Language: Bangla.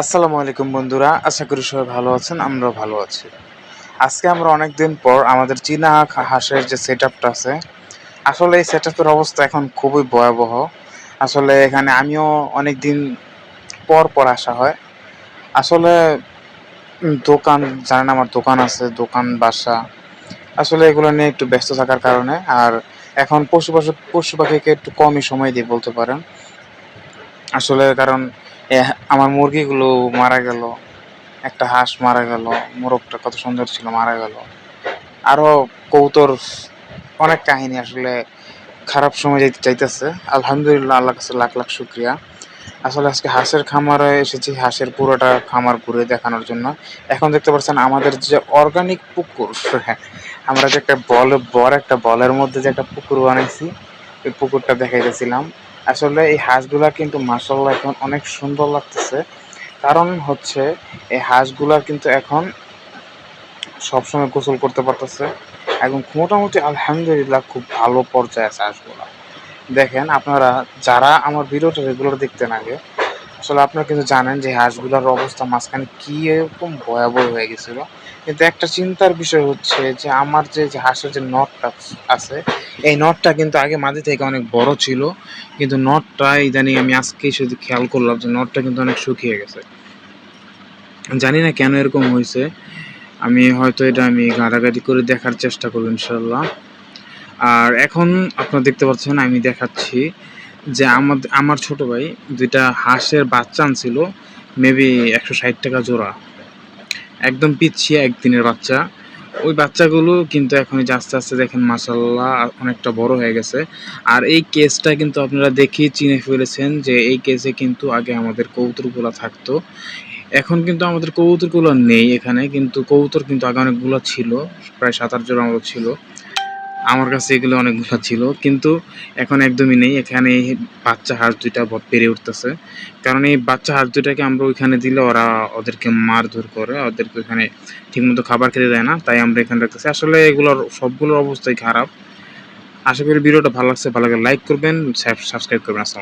আসসালামু আলাইকুম বন্ধুরা, আশা করি সবাই ভালো আছেন, আমরাও ভালো আছি। আজকে আমরা অনেক দিন পর আমাদের চীনা হাঁসের যে সেট আপটা আছে, আসলে এই সেট অবস্থা এখন খুবই ভয়াবহ। আসলে এখানে আমিও অনেক দিন পর পর আসা হয়। আসলে দোকান, জানেন আমার দোকান আছে, দোকান, বাসা। আসলে এগুলো নিয়ে একটু ব্যস্ত থাকার কারণে, আর এখন পশু পাশু পাখিকে একটু কমই সময় দিয়ে বলতে পারেন। আসলে কারণ আমার মুরগিগুলো মারা গেল, একটা হাঁস মারা গেল, মোরগটা কত সুন্দর ছিল, মারা গেল। আরও কৌতর অনেক কাহিনী আসলে খারাপ সময় যাইতে চাইতেছে আলহামদুলিল্লাহ আল্লাহ কাছে লাখ লাখ শুক্রিয়া। আসলে আজকে হাঁসের খামারে এসেছি, হাঁসের পুরোটা খামার ঘুরে দেখানোর জন্য। এখন দেখতে পাচ্ছেন আমাদের যে অর্গানিক পুকুর, আমরা যে একটা বল বড় একটা বলের মধ্যে যে একটা পুকুর বানাইছি পুকুরটা দেখাইতেছিলাম। আসলে এই হাঁসগুলা কিন্তু মাসাল্লাহ এখন অনেক সুন্দর লাগতেছে। কারণ হচ্ছে, এই হাঁসগুলা কিন্তু এখন সবসময় গোসল করতে পারতেছে এবং মোটামুটি আলহামদুলিল্লাহ খুব ভালো পর্যায়ে আছে হাঁসগুলা। দেখেন, আপনারা যারা আমার ভিডিওটা রেগুলার দেখতেন আগে আসলে আপনারা কিন্তু জানেন যে হাঁসগুলোর অবস্থা মাঝখানে কি এরকম ভয়াবহ হয়ে গেছিল। কিন্তু একটা চিন্তার বিষয় হচ্ছে যে আমার যে হাঁসের যে নটটা আছে, এই নটটা কিন্তু আগে মাঝে থেকে অনেক বড় ছিল। কিন্তু নটটা ইদানিং আমি আজকে শুধু খেয়াল করলাম যে নটটা কিন্তু অনেক শুকিয়ে গেছে। জানি না কেন এরকম হয়েছে। আমি হয়তো এটা আমি ঘাটাঘাটি করে দেখার চেষ্টা করব ইনশাল্লাহ আর এখন আপনারা দেখতে পাচ্ছেন আমি দেখাচ্ছি যে আমাদের আমার ছোট ভাই দুইটা হাঁসের বাচ্চা আনছিল মেবি একশো ষাট টাকা জোড়া। একদম পিছিয়ে একদিনের বাচ্চা। ওই বাচ্চাগুলো কিন্তু এখন যে আস্তে আস্তে দেখেন মাসাল্লাহ অনেকটা বড় হয়ে গেছে। আর এই কেসটা কিন্তু আপনারা দেখেই চিনে ফেলেছেন যে এই কেসে কিন্তু আগে আমাদের কবুতরগুলো থাকতো। এখন কিন্তু আমাদের কবুতরগুলো নেই এখানে, কিন্তু কবুতর কিন্তু আগে অনেকগুলো ছিল, প্রায় সাত আট জোড়া মতো ছিল। আমার কাছে এগুলো অনেকগুলো ছিল, কিন্তু এখন একদমই নেই। এখানে বাচ্চা হাঁস দুইটা পেরে উঠতেছে। কারণ এই বাচ্চা হাঁস দুইটাকে আমরা ওইখানে দিলে ওরা ওদেরকে মারধর করে, ওদেরকে ওইখানে ঠিকমতো খাবার খেতে দেয় না, তাই আমরা এখানে রাখতেছি। আসলে এগুলোর সবগুলোর অবস্থাই খারাপ। আশা করি ভিডিওটা ভালো লাগছে, ভালো লাগে লাইক করবেন সাবস্ক্রাইব করবেন, আসসালামু।